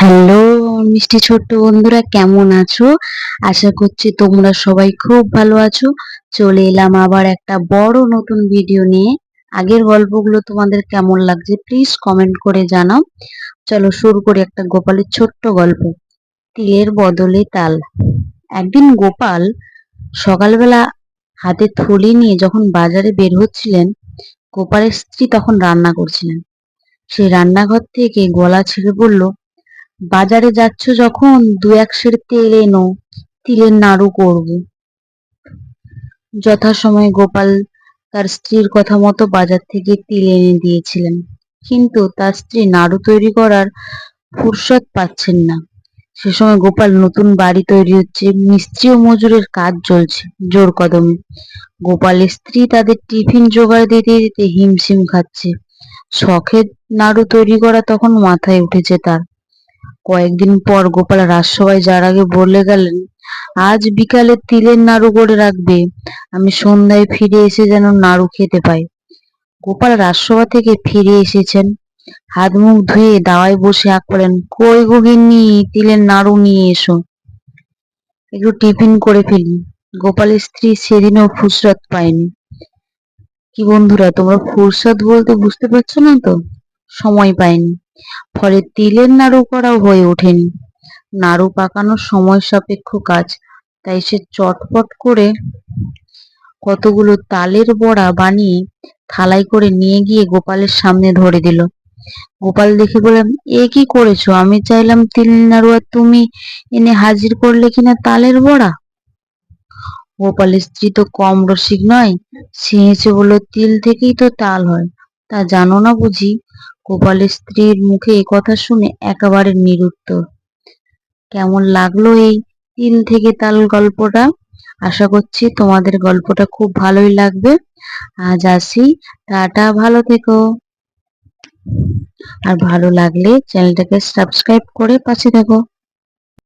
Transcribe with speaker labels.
Speaker 1: Hello, মিষ্টি ছোট্ট বন্ধুরা, কেমন আছো? আশা করছি তোমরা সবাই খুব ভালো আছো। চলে এলাম আবার একটা বড় নতুন ভিডিও নিয়ে। আগের গল্পগুলো তোমাদের কেমন লাগছে প্লিজ কমেন্ট করে জানাও। চলো শুরু করি একটা গোপালের ছোট্ট গল্প। তিলের বদলে তাল। একদিন গোপাল সকালবেলা হাতে থলি নিয়ে যখন বাজারে বের হচ্ছিলেন, গোপালের স্ত্রী তখন রান্না করছিলেন। সেই রান্নাঘর থেকে গলা ছেড়ে বলল, বাজারে যাচ্ছ যখন দু এক সের তেল এনো, তিলের নাড়ু করব। যথাসময়ে গোপাল তার স্ত্রীর কথা মতো বাজার থেকে তিল এনে দিয়েছিলেন। কিন্তু তার স্ত্রী নাড়ু তৈরি করার ফুরসত পাচ্ছেন না। সে সময় গোপাল নতুন বাড়ি তৈরি হচ্ছে, মিস্ত্রি ও মজুরের কাজ চলছে, জোর কদমে। গোপালের স্ত্রী তাদের টিফিন জোগাড় দিতে দিতে হিমশিম খাচ্ছে। শখের নাড়ু তৈরি করা তখন মাথায় উঠেছে তার। কয়েকদিন পর গোপাল রাজসভায় যার আগে বলে গেলেন, আজ বিকালে তিলের নাড়ু করে রাখবে। আমি সন্ধ্যায় ফিরে এসে যেন নাড়ু খেতে পাই। গোপাল রাজসভা থেকে ফিরে এসেছেন। হাত মুখ ধুয়ে দাওয়ায় বসে আঁক করেন কই গিন্নি, তিলের নাড়ু নিয়ে এসো। একটু টিফিন করে ফেলি। গোপালের স্ত্রী সেদিনও ফুসরত পায়নি। কি বন্ধুরা, তোমরা ফুরসত বলতে বুঝতে পারছ না তো? সময় পায়নি ফলে তিলের নাড়ু করাও হয়ে ওঠেনি। নাড়ু পাকানোর সময় সাপেক্ষ কাজ, তাই সে চটপট করে কতগুলো তালের বড়া বানিয়ে থালাই করে নিয়ে গিয়ে গোপালের সামনে ধরে দিল। গোপাল দেখে বললাম, এ কি করেছ? আমি চাইলাম তিল নাড়ু, আর তুমি এনে হাজির করলে কিনা তালের বড়া? গোপালের স্ত্রী তো কম রসিক নয় হেসে বলল তিল থেকেই তো তাল হয়। তা জানো না বুঝি, গোপালের স্ত্রীর মুখে এ কথা শুনে একেবারে নিরুত্তর। কেমন লাগল এই তিল থেকে তাল গল্পটা? আশা করছি তোমাদের গল্পটা খুব ভালোই লাগবে। আজ আসি, টাটা, ভালো থেকো। আর ভালো লাগলে চ্যানেলটাকে সাবস্ক্রাইব করে পাশে থেকো।